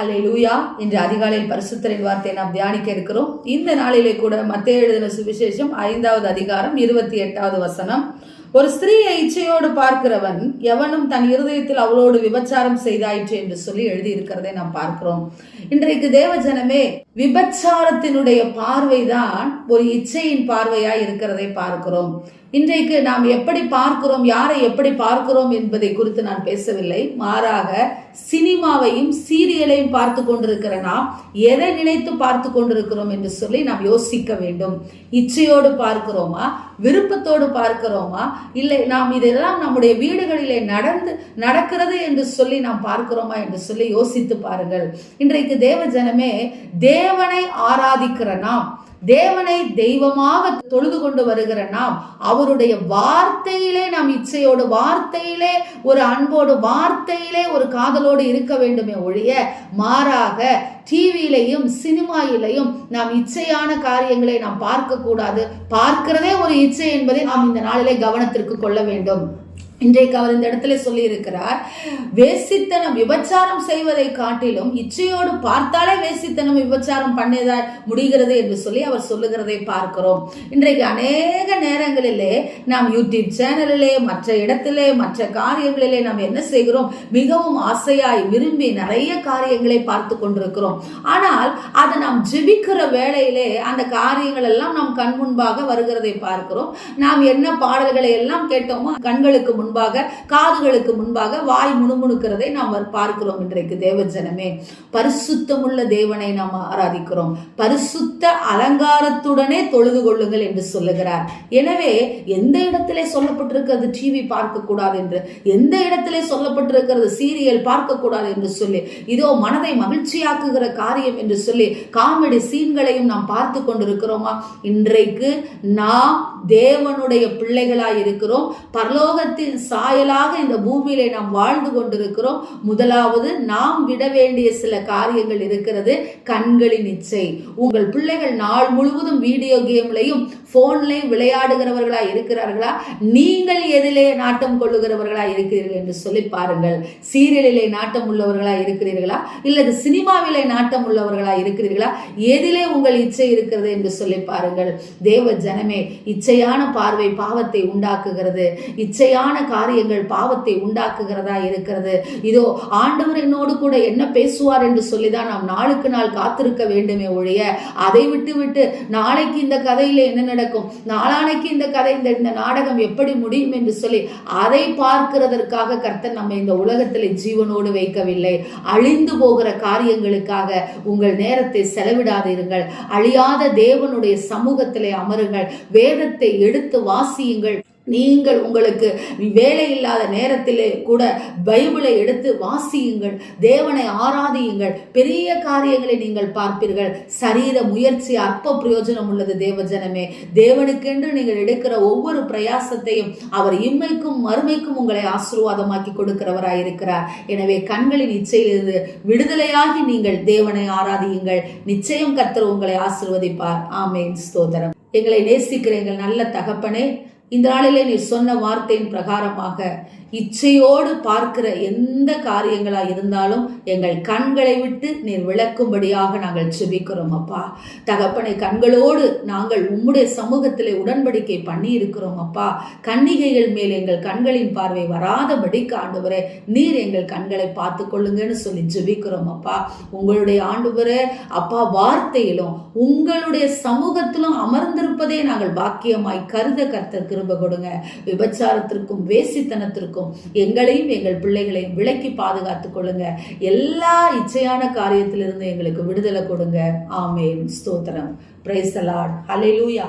ஹலே லூயா இன்று அதிகாலையில் பரிசுத்தரின் வார்த்தையை நாம் தியானிக்க இருக்கிறோம். இந்த நாளிலே கூட மத்திய எழுதின சுவிசேஷம் ஐந்தாவது அதிகாரம் இருபத்தி எட்டாவது வசனம். ஒரு ஸ்திரீயை இச்சையோடு பார்க்கிறவன் எவனும் தன் இருதயத்தில் அவளோடு விபச்சாரம் செய்தாயிற்று என்று சொல்லி எழுதியிருக்கிறதை நாம் பார்க்கிறோம். இன்றைக்கு தேவஜனமே விபச்சாரத்தினுடைய பார்வைதான் ஒரு இச்சையின் பார்வையாய் இருக்கிறதை பார்க்கிறோம். இன்றைக்கு நாம் எப்படி பார்க்கிறோம் யாரை எப்படி பார்க்கிறோம் என்பதை குறித்து நான் பேசவில்லை. மாறாக சினிமாவையும் சீரியலையும் பார்த்து கொண்டிருக்கிற நாம் எதை நினைத்து பார்த்து கொண்டிருக்கிறோம் என்று சொல்லி நாம் யோசிக்க வேண்டும். இச்சையோடு பார்க்கிறோமா? விருப்பத்தோடு பார்க்கிறோமா? இல்லை நாம் இதெல்லாம் நம்முடைய வீடுகளிலே நடந்து நடக்கிறது என்று சொல்லி நாம் பார்க்கிறோமா என்று சொல்லி யோசித்து பாருங்கள். இன்றைக்கு தேவ ஜனமே தேவனை ஆராதிக்கிற நாம். தேவனை தெய்வமாக தொழுது கொண்டு வருகிற நாம் அவருடைய வார்த்தையிலே நாம் இச்சையோடு வார்த்தையிலே ஒரு அன்போடு வார்த்தையிலே ஒரு காதலோடு இருக்க வேண்டுமே ஒழிய மாறாக டிவியிலையும் சினிமாயிலையும் நாம் இச்சையான காரியங்களை நாம் பார்க்க கூடாது பார்க்கிறதே ஒரு இச்சை என்பதை நாம் இந்த நாளிலே கவனத்திற்கு கொள்ள வேண்டும். இன்றைக்கு அவர் இந்த இடத்துல சொல்லியிருக்கிறார் வேசித்தனம் விபச்சாரம் செய்வதை காட்டிலும் இச்சையோடு பார்த்தாலே வேசித்தனம் விபச்சாரம் பண்ணதா முடிகிறது என்று சொல்லி அவர் சொல்லுகிறதை பார்க்கிறோம். இன்றைக்கு அநேக நேரங்களிலே நாம் யூடியூப் சேனலிலே மற்ற இடத்திலே மற்ற காரியங்களிலே நாம் என்ன செய்கிறோம்? மிகவும் ஆசையாய் விரும்பி நிறைய காரியங்களை பார்த்து கொண்டிருக்கிறோம். ஆனால் அதை நாம் ஜெபிக்கிற வேளையிலே அந்த காரியங்கள் எல்லாம் நாம் கண் முன்பாக வருகிறதை பார்க்கிறோம். நாம் என்ன பாடல்களை எல்லாம் கேட்டோமோ கண்களுக்கு முன் முன்பாக காதுகளுக்கு முன்பாக வாய் முணுமுணுக்கிறதை நாம் பார்க்கிறோம் இன்றைக்கு தேவஜனமே. பரிசுத்தமுள்ள தேவனை நாம் ஆராதிக்கிறோம். பரிசுத்த அலங்காரத்துடனே தொழுது கொள்ளுங்கள் என்று சொல்லுகிறார். எனவே எந்த இடத்திலே சொல்லப்பட்டிருக்கிறது டிவி பார்க்கக்கூடாது என்று? எந்த இடத்திலே சொல்லப்பட்டிருக்கிறது சீரியல் பார்க்கக்கூடாது என்று சொல்லி? இதோ மனதை மகிழ்ச்சியாக்குகிற காரியம் என்று சொல்லி காமெடி சீன்களையும் நாம் பார்த்து கொண்டிருக்கிறோமா? இன்றைக்கு நாம் தேவனுடைய பிள்ளைகளாய் இருக்கிறோம். பரலோகத்தில் சாயலாக இந்த பூமியிலே நாம் வாழ்ந்து கொண்டிருக்கிறோம். முதலாவது நாம் விட வேண்டிய சில காரியங்கள் இருக்கிறது கண்களின் இச்சை. உங்கள் பிள்ளைகள் நாள் முழுவதும் வீடியோ கேம்லையும் போன்லையும் விளையாடுகிறவர்களா இருக்கிறார்களா? நீங்கள் எதிலே நாட்டம் கொள்ளுகிறவர்களா இருக்கிறீர்கள் என்று சொல்லி பாருங்கள். சீரியலிலே நாட்டம் உள்ளவர்களா இருக்கிறீர்களா? இல்லது சினிமாவிலே நாட்டம் உள்ளவர்களா இருக்கிறீர்களா? எதிலே உங்கள் இச்சை இருக்கிறது என்று சொல்லி பாருங்கள். தேவ ஜனமே இச்சையான பார்வை பாவத்தை உண்டாக்குகிறது. இச்சையான காரியங்கள் பாவத்தை உண்டாக்குகிறதா இருக்கிறது. இதோ ஆண்டவர் என்னோடு கூட என்ன பேசுவார் என்று சொல்லிதான் நாம் நாளுக்கு நாள் காத்திருக்க வேண்டுமே ஒழிய அதை விட்டு விட்டு நாளைக்கு இந்த கதையில என்ன நடக்கும்? நாளானைக்கு இந்த கதை இந்த இந்த நாடகம் எப்படி முடியும் என்று சொல்லி அதை பார்க்கிறதற்காக கர்த்தர் நம்ம இந்த உலகத்தில் ஜீவனோடு வைக்கவில்லை. அழிந்து போகிற காரியங்களுக்காக உங்கள் நேரத்தை செலவிடாதீர்கள். அழியாத தேவனுடைய சமூகத்திலே அமருங்கள். வேதத்தை எடுத்து வாசியுங்கள். நீங்கள் உங்களுக்கு வேலை இல்லாத நேரத்திலே கூட பைபிளை எடுத்து வாசியுங்கள் தேவனை ஆராதியுங்கள் பெரிய காரியங்களை நீங்கள் பார்ப்பீர்கள். சரீர முயற்சி அற்ப பிரயோஜனம் உள்ளது தேவஜனமே தேவனுக்கென்று நீங்கள் எடுக்கிற ஒவ்வொரு பிரயாசத்தையும் அவர் இம்மைக்கும் மறுமைக்கும் உங்களை ஆசீர்வாதமாக்கி கொடுக்கிறவராயிருக்கிறார். எனவே கண்களின் இச்சையிலிருந்து விடுதலையாகி நீங்கள் தேவனை ஆராதியுங்கள். நிச்சயம் கத்தர் உங்களை ஆசிர்வதிப்பார். ஆமேன். ஸ்தோதரம் எங்களை நேசிக்கிற எங்கள் நல்ல தகப்பனே இந்த நாளிலே நீ சொன்ன வார்த்தையின் பிரகாரமாக இச்சையோடு பார்க்கிற எந்த காரியங்களா இருந்தாலும் எங்கள் கண்களை விட்டு நீர் விளக்கும்படியாக நாங்கள் செபிக்கிறோம் அப்பா. தகப்பனை கண்களோடு நாங்கள் உம்முடைய சமூகத்திலே உடன்படிக்கை பண்ணி இருக்கிறோம் அப்பா. கன்னிகைகள் மேல் எங்கள் கண்களின் பார்வை வராதபடிக்கு ஆண்டவரே நீர் எங்கள் கண்களை பார்த்து கொள்ளுங்கன்னு சொல்லி ஜெபிக்கிறோம் அப்பா. உங்களுடைய ஆண்டவரே அப்பா வார்த்தையிலும் உங்களுடைய சமூகத்திலும் அமர்ந்திருப்பதே நாங்கள் பாக்கியமாய் கருத கர்த்தர் கிருப கொடுங்க. விபச்சாரத்திற்கும் வேசித்தனத்திற்கும் எங்களையும் எங்கள் பிள்ளைகளையும் விலக்கி பாதுகாத்துக் கொள்ளுங்க. எல்லா இச்சையான காரியத்திலிருந்து எங்களுக்கு விடுதலை கொடுங்க. ஆமேன். ஸ்தோத்திரம். பிரைஸ் அலாட் ஹலே லூயா